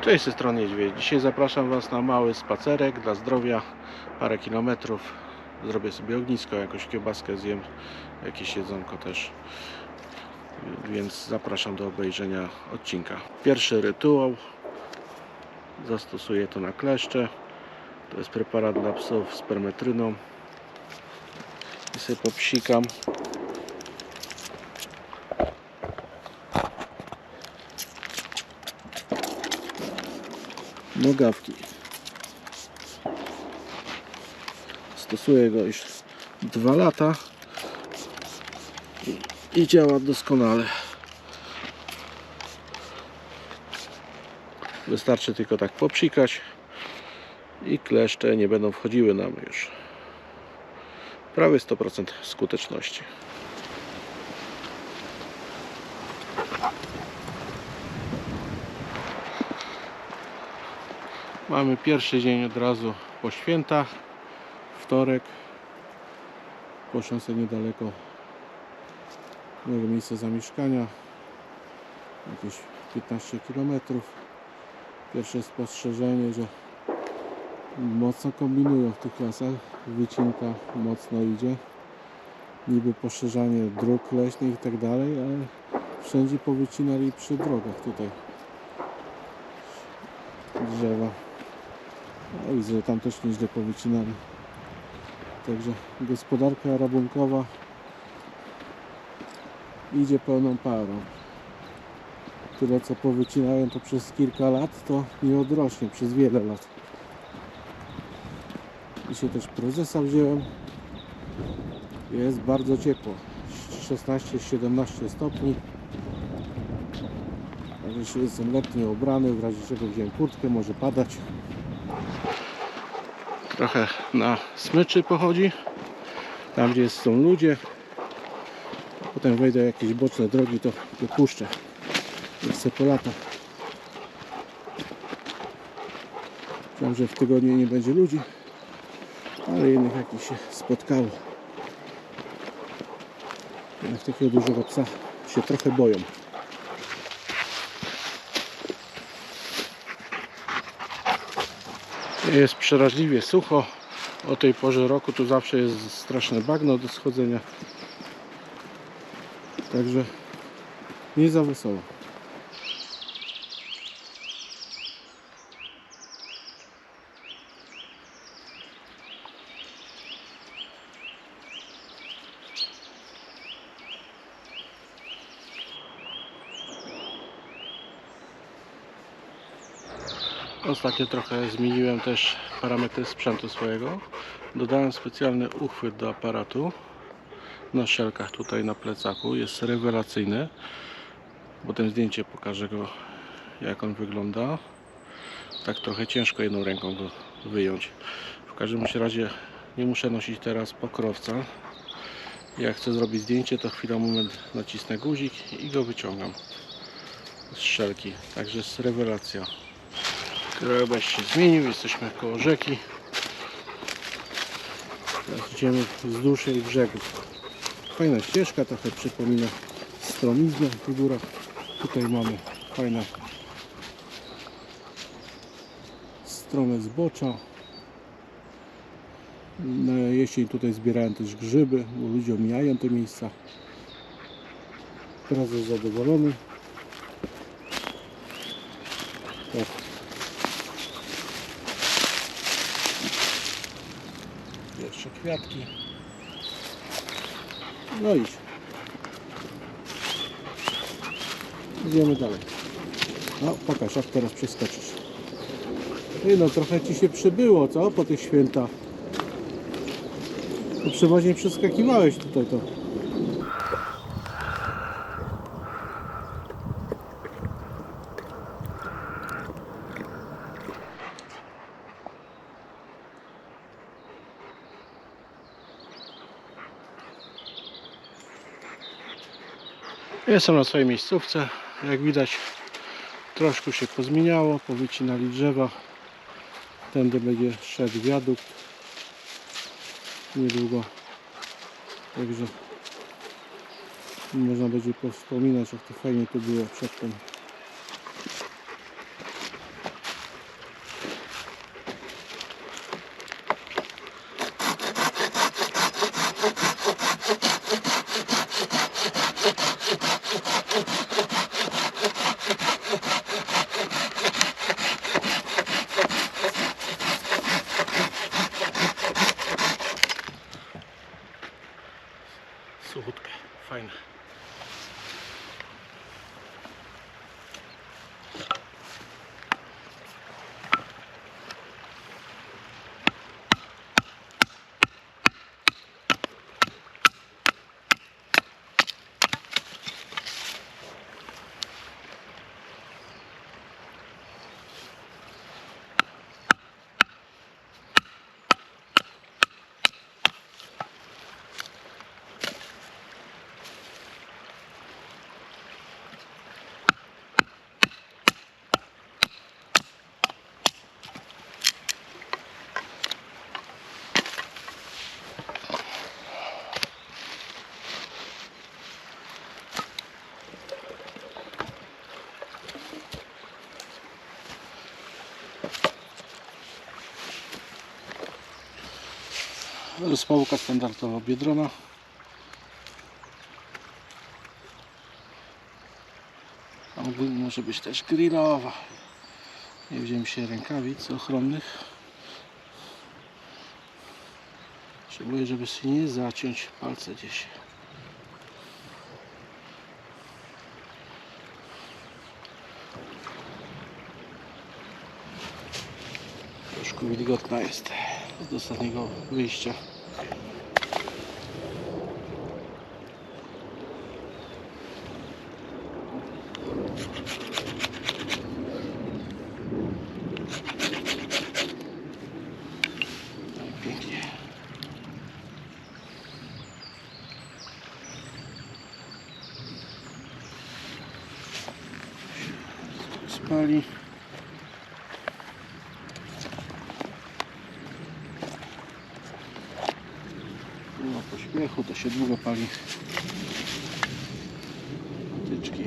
Cześć, z tej strony Niedźwiedź. Dzisiaj zapraszam Was na mały spacerek dla zdrowia, parę kilometrów. Zrobię sobie ognisko, jakąś kiełbaskę zjem, jakieś jedzonko też. Więc zapraszam do obejrzenia odcinka. Pierwszy rytuał. Zastosuję to na kleszcze. To jest preparat dla psów z permetryną. I sobie popsikam. Nogawki. Stosuję go już dwa lata i, i działa doskonale. Wystarczy tylko tak popsikać i kleszcze nie będą wchodziły nam już. Prawie 100% skuteczności. Mamy pierwszy dzień od razu po świętach, wtorek. Poszłem sobie niedaleko mojego miejsca zamieszkania, jakieś 15 km. Pierwsze spostrzeżenie, że mocno kombinują w tych lasach, wycinka mocno idzie. Niby poszerzanie dróg leśnych i tak dalej, ale wszędzie powycinali przy drogach tutaj drzewa. No, widzę, że tam też nieźle powycinali. Także gospodarka rabunkowa idzie pełną parą. Tyle co powycinałem to przez kilka lat, to nie odrośnie przez wiele lat. Dzisiaj też prezesa wziąłem. Jest bardzo ciepło. 16-17 stopni. Także jestem letnio ubrany, w razie czego wziąłem kurtkę, może padać trochę na smyczy pochodzi tam gdzie są ludzie. Potem wejdę jakieś boczne drogi to wypuszczę. Chcę po latach Myślałem, że w tygodniu nie będzie ludzi ale jednak jakiś się spotkało. Jednak takiego dużego psa się trochę boją Jest przeraźliwie sucho. O tej porze roku tu zawsze jest straszne bagno do schodzenia. Także nie za wesoło. Ostatnio trochę zmieniłem też parametry sprzętu swojego. Dodałem specjalny uchwyt do aparatu na szelkach tutaj na plecaku. Jest rewelacyjny. Potem zdjęcie pokażę go jak on wygląda. Tak trochę ciężko jedną ręką go wyjąć. W każdym razie nie muszę nosić teraz pokrowca. Jak chcę zrobić zdjęcie to chwila moment nacisnę guzik i go wyciągam z szelki. Także jest rewelacja. Krajobraz się zmienił, jesteśmy koło rzeki. Teraz idziemy wzdłuż jej brzegów. Fajna ścieżka, trochę przypomina stromiznę w górach. Tutaj mamy fajne strome zbocza. Na jesień tutaj zbierałem też grzyby, bo ludzie omijają te miejsca. Teraz jest zadowolony. Tak. Pierwsze kwiatki. No idź. Idziemy dalej. No, pokaż, jak teraz przeskoczysz. Ty, no trochę ci się przybyło, co? Po tych świętach. To przeważnie przeskakiwałeś tutaj to. Jestem na swojej miejscówce. Jak widać troszkę się pozmieniało, powycinali drzewa. Tędy będzie szedł wiadukt niedługo. Także można będzie powspominać jak to fajnie tu było przedtem. Rozpałka standardowa Biedrona. Ogólnie może być też grillowa. Nie wziąłem się rękawic ochronnych. Potrzebuję, żeby sobie nie zaciąć palce gdzieś. Troszkę wilgotna jest z ostatniego wyjścia. Spali. Nie pośpiechu, to się długo pali. Patyczki.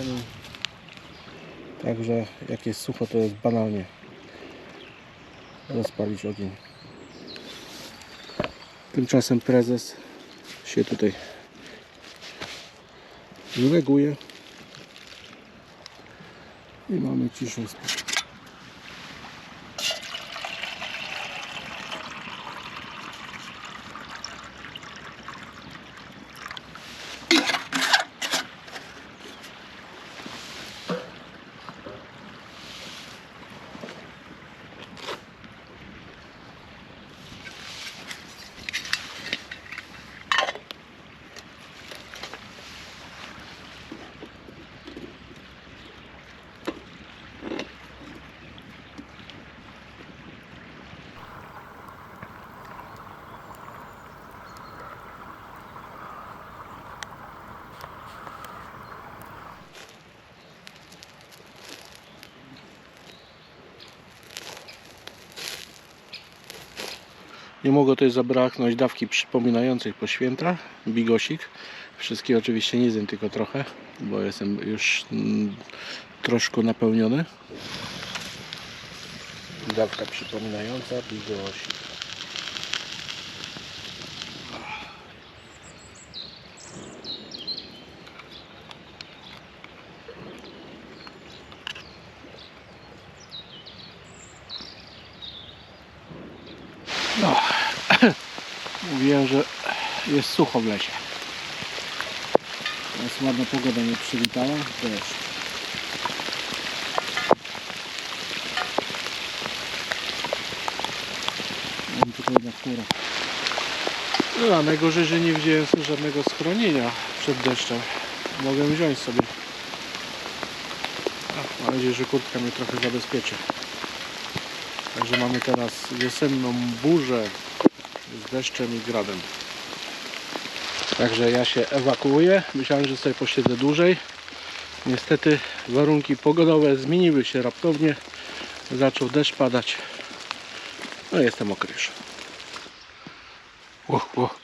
Oni Także jak jest sucho, to jest banalnie rozpalić ogień. Tymczasem prezes się tutaj zreguje i mamy ciszę spokój. Nie mogło tutaj zabraknąć dawki przypominającej po świętach, bigosik. Wszystkie oczywiście nie zjem, tylko trochę, bo jestem już mm, troszkę napełniony. Dawka przypominająca bigosik. No. Mówiłem, że jest sucho w lesie. Jest ładna pogoda mnie przywitała. Deszcz. Mam tutaj na chmurę. No, a najgorzej, że nie wziąłem żadnego schronienia przed deszczem. Mogę wziąć sobie. A, mam nadzieję, że kurtka mnie trochę zabezpieczy. Także mamy teraz wiosenną burzę z deszczem i gradem. Także ja się ewakuuję. Myślałem, że sobie posiedzę dłużej. Niestety warunki pogodowe zmieniły się raptownie. Zaczął deszcz padać. No jestem mokry już. Ło, ło.